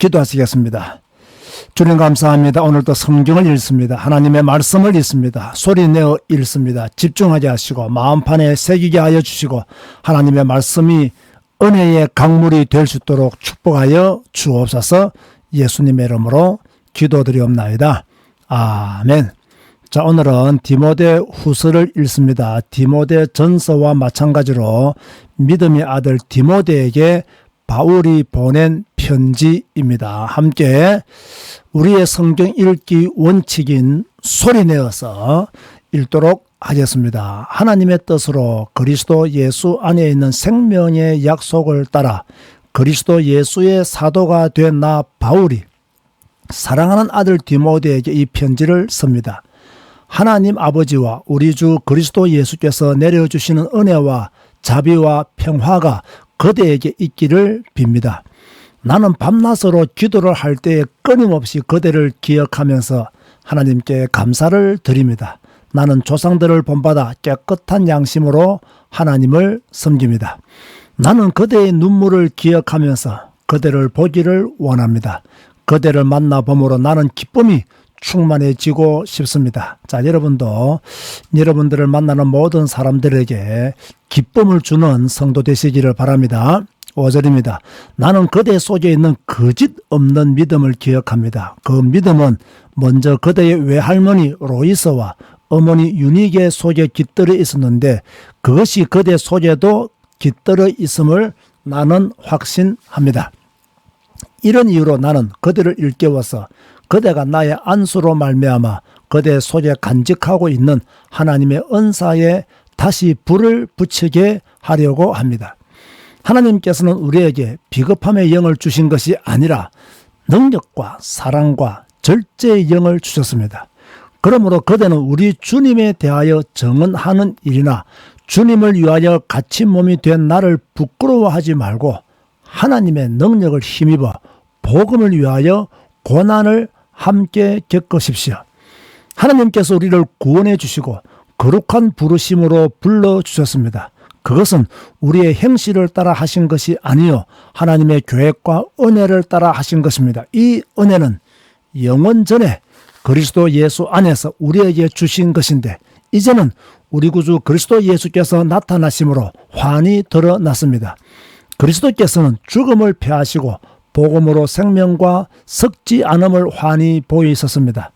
기도하시겠습니다. 주님 감사합니다. 오늘도 성경을 읽습니다. 하나님의 말씀을 읽습니다. 소리 내어 읽습니다. 집중하게 하시고 마음판에 새기게 하여 주시고 하나님의 말씀이 은혜의 강물이 될 수 있도록 축복하여 주옵소서 예수님의 이름으로 기도드리옵나이다. 아멘. 자, 오늘은 디모데 후서를 읽습니다. 디모데 전서와 마찬가지로 믿음의 아들 디모데에게 바울이 보낸 편지입니다. 함께 우리의 성경 읽기 원칙인 소리 내어서 읽도록 하겠습니다. 하나님의 뜻으로 그리스도 예수 안에 있는 생명의 약속을 따라 그리스도 예수의 사도가 된 나 바울이 사랑하는 아들 디모데에게 이 편지를 씁니다. 하나님 아버지와 우리 주 그리스도 예수께서 내려주시는 은혜와 자비와 평화가 그대에게 있기를 빕니다. 나는 밤낮으로 기도를 할 때에 끊임없이 그대를 기억하면서 하나님께 감사를 드립니다. 나는 조상들을 본받아 깨끗한 양심으로 하나님을 섬깁니다. 나는 그대의 눈물을 기억하면서 그대를 보기를 원합니다. 그대를 만나 봄으로 나는 기쁨이 충만해지고 싶습니다. 자, 여러분도 여러분들을 만나는 모든 사람들에게 기쁨을 주는 성도 되시기를 바랍니다. 5절입니다. 나는 그대 속에 있는 거짓 없는 믿음을 기억합니다. 그 믿음은 먼저 그대의 외할머니 로이스와 어머니 유니게 속에 깃들어 있었는데 그것이 그대 속에도 깃들어 있음을 나는 확신합니다. 이런 이유로 나는 그대를 일깨워서 그대가 나의 안수로 말미암아 그대 속에 간직하고 있는 하나님의 은사에 다시 불을 붙이게 하려고 합니다. 하나님께서는 우리에게 비겁함의 영을 주신 것이 아니라 능력과 사랑과 절제의 영을 주셨습니다. 그러므로 그대는 우리 주님에 대하여 정언하는 일이나 주님을 위하여 갇힌 몸이 된 나를 부끄러워하지 말고 하나님의 능력을 힘입어 복음을 위하여 고난을 함께 겪으십시오. 하나님께서 우리를 구원해 주시고 거룩한 부르심으로 불러 주셨습니다. 그것은 우리의 행실을 따라 하신 것이 아니요 하나님의 계획과 은혜를 따라 하신 것입니다. 이 은혜는 영원 전에 그리스도 예수 안에서 우리에게 주신 것인데 이제는 우리 구주 그리스도 예수께서 나타나심으로 환히 드러났습니다. 그리스도께서는 죽음을 패하시고 복음으로 생명과 섞지 않음을 환히 보이셨습니다.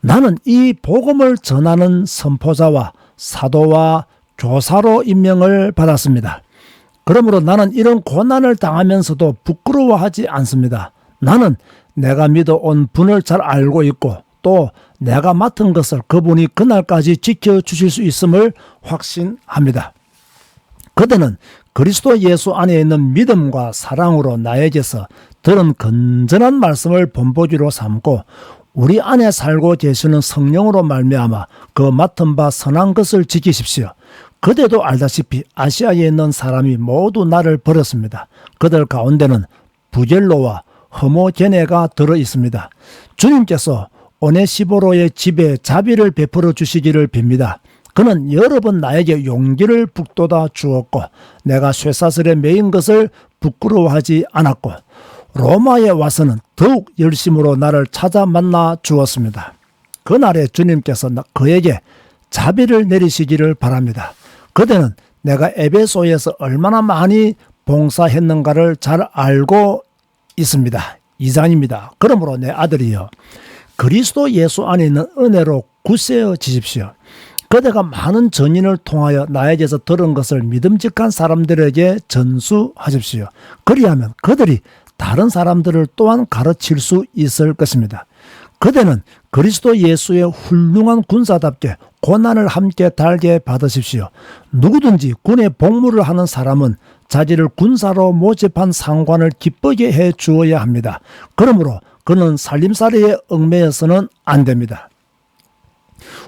나는 이 복음을 전하는 선포자와 사도와 조사로 임명을 받았습니다. 그러므로 나는 이런 고난을 당하면서도 부끄러워하지 않습니다. 나는 내가 믿어온 분을 잘 알고 있고 또 내가 맡은 것을 그분이 그날까지 지켜주실 수 있음을 확신합니다. 그대는 그리스도 예수 안에 있는 믿음과 사랑으로 나에게서 들은 건전한 말씀을 본보기로 삼고 우리 안에 살고 계시는 성령으로 말미암아 그 맡은 바 선한 것을 지키십시오. 그대도 알다시피 아시아에 있는 사람이 모두 나를 버렸습니다. 그들 가운데는 부젤로와 허모게네가 들어 있습니다. 주님께서 오네시보로의 집에 자비를 베풀어 주시기를 빕니다. 그는 여러 번 나에게 용기를 북돋아 주었고 내가 쇠사슬에 매인 것을 부끄러워하지 않았고 로마에 와서는 더욱 열심으로 나를 찾아 만나 주었습니다. 그날에 주님께서 그에게 자비를 내리시기를 바랍니다. 그대는 내가 에베소에서 얼마나 많이 봉사했는가를 잘 알고 있습니다. 이장입니다. 그러므로 내 아들이여 그리스도 예수 안에 있는 은혜로 굳세어 지십시오. 그대가 많은 전인을 통하여 나에게서 들은 것을 믿음직한 사람들에게 전수하십시오. 그리하면 그들이 다른 사람들을 또한 가르칠 수 있을 것입니다. 그대는 그리스도 예수의 훌륭한 군사답게 고난을 함께 달게 받으십시오. 누구든지 군에 복무를 하는 사람은 자기를 군사로 모집한 상관을 기쁘게 해 주어야 합니다. 그러므로 그는 살림살이에 얽매여서는 안 됩니다.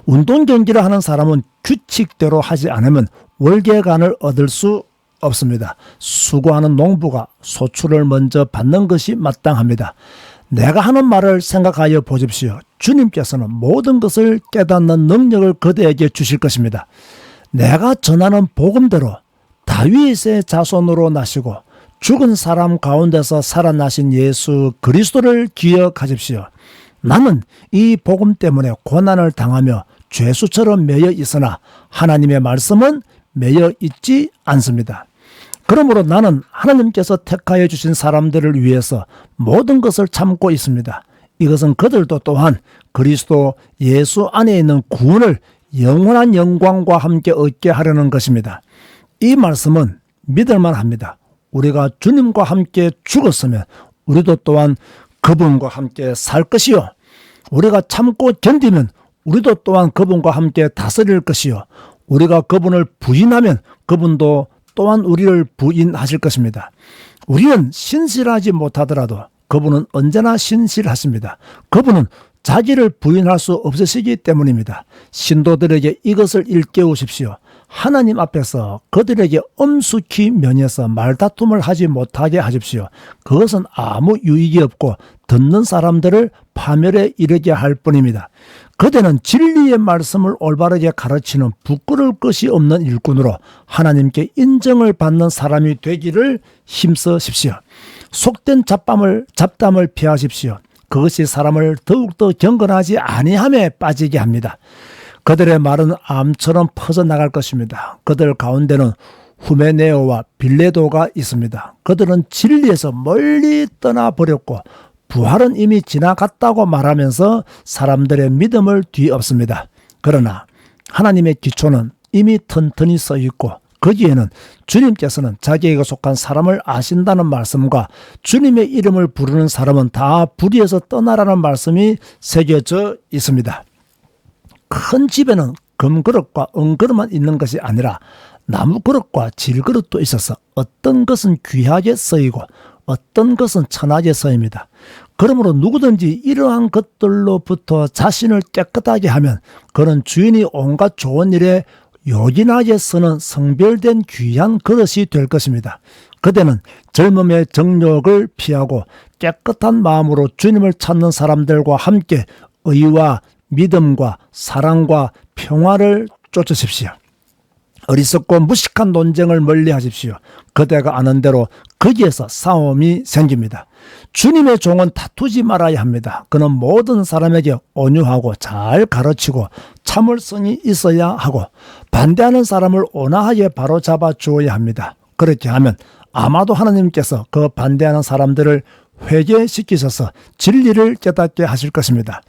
운동 경기를 하는 사람은 규칙대로 하지 않으면 월계관을 얻을 수 없습니다. 수고하는 농부가 소출을 먼저 받는 것이 마땅합니다. 내가 하는 말을 생각하여 보십시오. 주님께서는 모든 것을 깨닫는 능력을 그대에게 주실 것입니다. 내가 전하는 복음대로 다윗의 자손으로 나시고 죽은 사람 가운데서 살아나신 예수 그리스도를 기억하십시오. 나는 이 복음 때문에 고난을 당하며 죄수처럼 매여 있으나 하나님의 말씀은 매여 있지 않습니다. 그러므로 나는 하나님께서 택하여 주신 사람들을 위해서 모든 것을 참고 있습니다. 이것은 그들도 또한 그리스도 예수 안에 있는 구원을 영원한 영광과 함께 얻게 하려는 것입니다. 이 말씀은 믿을만 합니다. 우리가 주님과 함께 죽었으면 우리도 또한 그분과 함께 살 것이요. 우리가 참고 견디면 우리도 또한 그분과 함께 다스릴 것이요. 우리가 그분을 부인하면 그분도 또한 우리를 부인하실 것입니다. 우리는 신실하지 못하더라도 그분은 언제나 신실하십니다. 그분은 자기를 부인할 수 없으시기 때문입니다. 신도들에게 이것을 일깨우십시오. 하나님 앞에서 그들에게 엄숙히 면해서 말다툼을 하지 못하게 하십시오. 그것은 아무 유익이 없고 듣는 사람들을 파멸에 이르게 할 뿐입니다. 그대는 진리의 말씀을 올바르게 가르치는 부끄러울 것이 없는 일꾼으로 하나님께 인정을 받는 사람이 되기를 힘쓰십시오. 속된 잡담을 잡담을 피하십시오. 그것이 사람을 더욱더 경건하지 아니함에 빠지게 합니다. 그들의 말은 암처럼 퍼져나갈 것입니다. 그들 가운데는 후메네오와 빌레도가 있습니다. 그들은 진리에서 멀리 떠나버렸고 부활은 이미 지나갔다고 말하면서 사람들의 믿음을 뒤엎습니다. 그러나 하나님의 기초는 이미 튼튼히 서 있고 거기에는 주님께서는 자기에게 속한 사람을 아신다는 말씀과 주님의 이름을 부르는 사람은 다 불의에서 떠나라는 말씀이 새겨져 있습니다. 큰 집에는 금그릇과 은그릇만 있는 것이 아니라 나무 그릇과 질그릇도 있어서 어떤 것은 귀하게 쓰이고 어떤 것은 천하게 쓰입니다. 그러므로 누구든지 이러한 것들로부터 자신을 깨끗하게 하면 그런 주인이 온갖 좋은 일에 요긴하게 쓰는 성별된 귀한 그릇이 될 것입니다. 그대는 젊음의 정욕을 피하고 깨끗한 마음으로 주님을 찾는 사람들과 함께 의와 믿음과 사랑과 평화를 쫓으십시오. 어리석고 무식한 논쟁을 멀리 하십시오. 그대가 아는 대로 거기에서 싸움이 생깁니다. 주님의 종은 다투지 말아야 합니다. 그는 모든 사람에게 온유하고 잘 가르치고 참을성이 있어야 하고 반대하는 사람을 온화하게 바로잡아 주어야 합니다. 그렇게 하면 아마도 하나님께서 그 반대하는 사람들을 회개시키셔서 진리를 깨닫게 하실 것입니다.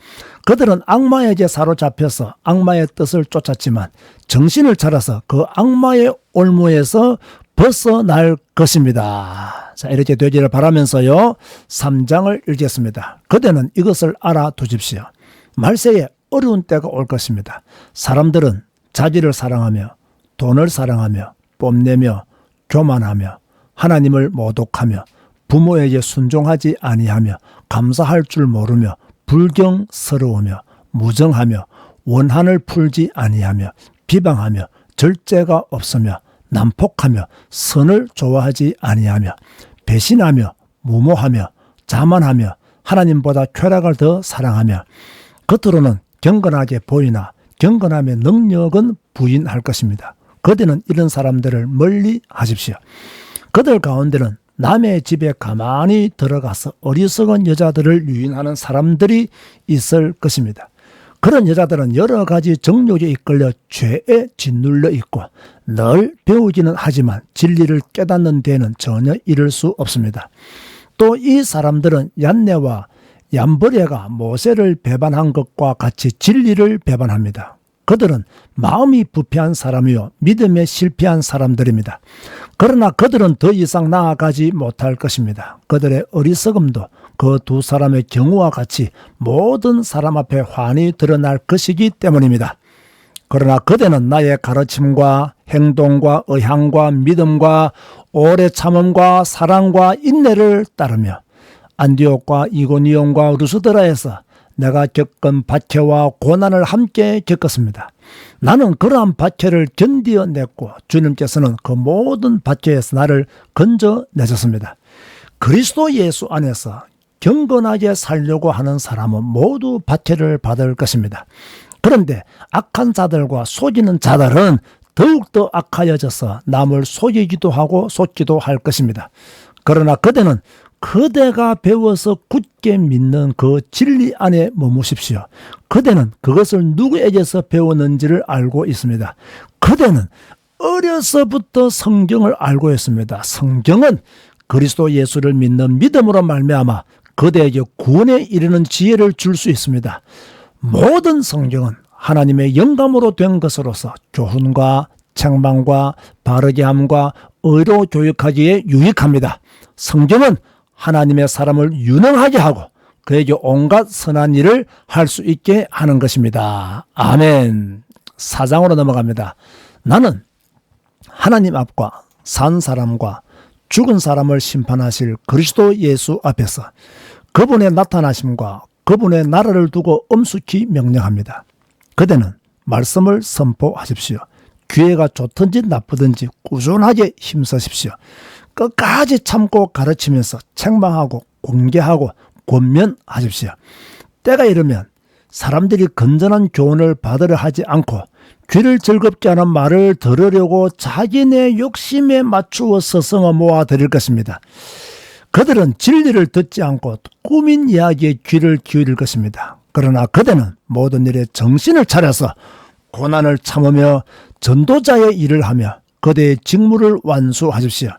그들은 악마에게 사로잡혀서 악마의 뜻을 쫓았지만 정신을 차려서 그 악마의 올무에서 벗어날 것입니다. 자, 이렇게 되기를 바라면서요. 3장을 읽겠습니다. 그대는 이것을 알아두십시오. 말세에 어려운 때가 올 것입니다. 사람들은 자기를 사랑하며 돈을 사랑하며 뽐내며 교만하며 하나님을 모독하며 부모에게 순종하지 아니하며 감사할 줄 모르며 불경스러우며 무정하며 원한을 풀지 아니하며 비방하며 절제가 없으며 난폭하며 선을 좋아하지 아니하며 배신하며 무모하며 자만하며 하나님보다 쾌락을 더 사랑하며 겉으로는 경건하게 보이나 경건함의 능력은 부인할 것입니다. 그대는 이런 사람들을 멀리 하십시오. 그들 가운데는 남의 집에 가만히 들어가서 어리석은 여자들을 유인하는 사람들이 있을 것입니다. 그런 여자들은 여러 가지 정욕에 이끌려 죄에 짓눌려 있고 늘 배우기는 하지만 진리를 깨닫는 데는 전혀 이를 수 없습니다. 또 이 사람들은 얀네와 얀버레가 모세를 배반한 것과 같이 진리를 배반합니다. 그들은 마음이 부패한 사람이요 믿음에 실패한 사람들입니다. 그러나 그들은 더 이상 나아가지 못할 것입니다. 그들의 어리석음도 그 두 사람의 경우와 같이 모든 사람 앞에 환히 드러날 것이기 때문입니다. 그러나 그대는 나의 가르침과 행동과 의향과 믿음과 오래 참음과 사랑과 인내를 따르며 안디옥과 이고니온과 루스드라에서 내가 겪은 박해와 고난을 함께 겪었습니다. 나는 그러한 박해를 견디어 냈고 주님께서는 그 모든 박해에서 나를 건져 내셨습니다. 그리스도 예수 안에서 경건하게 살려고 하는 사람은 모두 박해를 받을 것입니다. 그런데 악한 자들과 속이는 자들은 더욱더 악하여져서 남을 속이기도 하고 속기도 할 것입니다. 그러나 그대는 그대가 배워서 굳게 믿는 그 진리 안에 머무십시오. 그대는 그것을 누구에게서 배웠는지를 알고 있습니다. 그대는 어려서부터 성경을 알고 있습니다. 성경은 그리스도 예수를 믿는 믿음으로 말미암아 그대에게 구원에 이르는 지혜를 줄 수 있습니다. 모든 성경은 하나님의 영감으로 된 것으로서 교훈과 책망과 바르게 함과 의로 교육하기에 유익합니다. 성경은 하나님의 사람을 유능하게 하고 그에게 온갖 선한 일을 할 수 있게 하는 것입니다. 아멘. 사장으로 넘어갑니다. 나는 하나님 앞과 산 사람과 죽은 사람을 심판하실 그리스도 예수 앞에서 그분의 나타나심과 그분의 나라를 두고 엄숙히 명령합니다. 그대는 말씀을 선포하십시오. 기회가 좋든지 나쁘든지 꾸준하게 힘쓰십시오. 끝까지 참고 가르치면서 책망하고 공개하고 권면하십시오. 때가 이르면 사람들이 건전한 교훈을 받으려 하지 않고 귀를 즐겁게 하는 말을 들으려고 자기네 욕심에 맞추어 서 성어 모아 드릴 것입니다. 그들은 진리를 듣지 않고 꾸민 이야기에 귀를 기울일 것입니다. 그러나 그대는 모든 일에 정신을 차려서 고난을 참으며 전도자의 일을 하며 그대의 직무를 완수하십시오.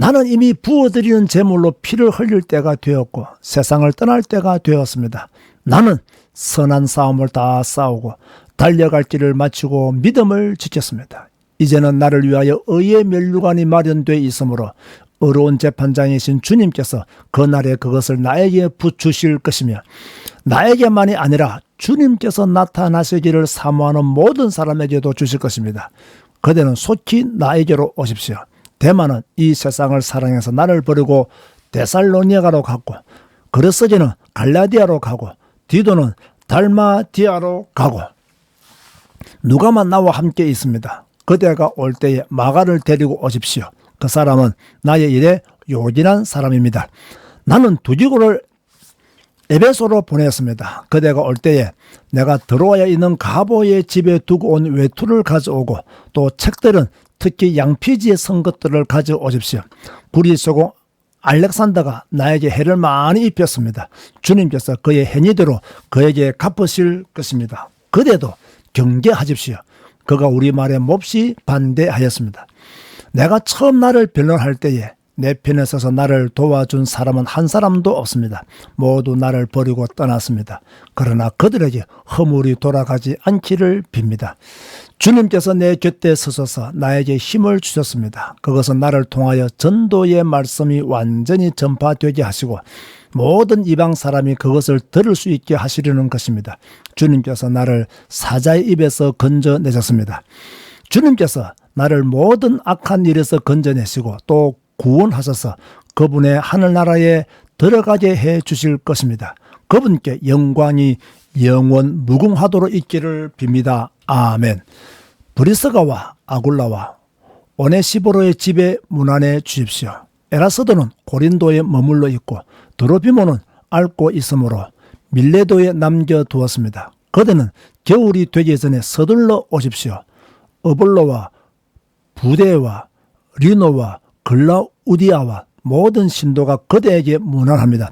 나는 이미 부어드리는 제물로 피를 흘릴 때가 되었고 세상을 떠날 때가 되었습니다. 나는 선한 싸움을 다 싸우고 달려갈 길을 마치고 믿음을 지켰습니다. 이제는 나를 위하여 의의 멸류관이 마련돼 있으므로 어려운 재판장이신 주님께서 그날에 그것을 나에게 붙주실 것이며 나에게만이 아니라 주님께서 나타나시기를 사모하는 모든 사람에게도 주실 것입니다. 그대는 속히 나에게로 오십시오. 대만은 이 세상을 사랑해서 나를 버리고 데살로니아가로 갔고 그르스기는 갈라디아로 가고 디도는 달마디아로 가고 누가만 나와 함께 있습니다. 그대가 올 때에 마가를 데리고 오십시오. 그 사람은 나의 일에 요긴한 사람입니다. 나는 두지고를 에베소로 보냈습니다. 그대가 올 때에 내가 들어와야 있는 가보의 집에 두고 온 외투를 가져오고 또 책들은 특히 양피지에 선 것들을 가져오십시오. 구리소고 알렉산더가 나에게 해를 많이 입혔습니다. 주님께서 그의 행위대로 그에게 갚으실 것입니다. 그대도 경계하십시오. 그가 우리 말에 몹시 반대하였습니다. 내가 처음 나를 변론할 때에 내 편에 서서 나를 도와준 사람은 한 사람도 없습니다. 모두 나를 버리고 떠났습니다. 그러나 그들에게 허물이 돌아가지 않기를 빕니다. 주님께서 내 곁에 서셔서 나에게 힘을 주셨습니다. 그것은 나를 통하여 전도의 말씀이 완전히 전파되게 하시고 모든 이방 사람이 그것을 들을 수 있게 하시려는 것입니다. 주님께서 나를 사자의 입에서 건져내셨습니다. 주님께서 나를 모든 악한 일에서 건져내시고 또 구원하셔서 그분의 하늘나라에 들어가게 해 주실 것입니다. 그분께 영광이 영원 무궁하도록 있기를 빕니다. 아멘. 브리스가와 아굴라와 오네시보로의 집에 문안해 주십시오. 에라스도는 고린도에 머물러 있고 드로비모는 앓고 있으므로 밀레도에 남겨두었습니다. 그대는 겨울이 되기 전에 서둘러 오십시오. 어볼로와 부대와 리노와 글라우디아와 모든 신도가 그대에게 문안합니다.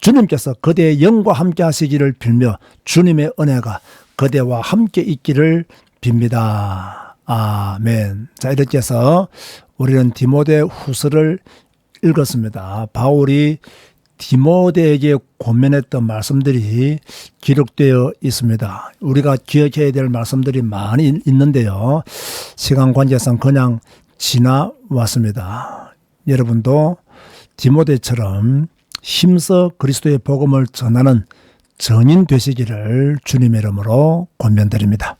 주님께서 그대의 영과 함께 하시기를 빌며 주님의 은혜가 그대와 함께 있기를 빕니다. 아멘. 자, 이렇게 해서 우리는 디모데 후서를 읽었습니다. 바울이 디모데에게 권면했던 말씀들이 기록되어 있습니다. 우리가 기억해야 될 말씀들이 많이 있는데요. 시간 관계상 그냥 지나왔습니다. 여러분도 디모데처럼 힘써 그리스도의 복음을 전하는 전인 되시기를 주님의 이름으로 권면드립니다.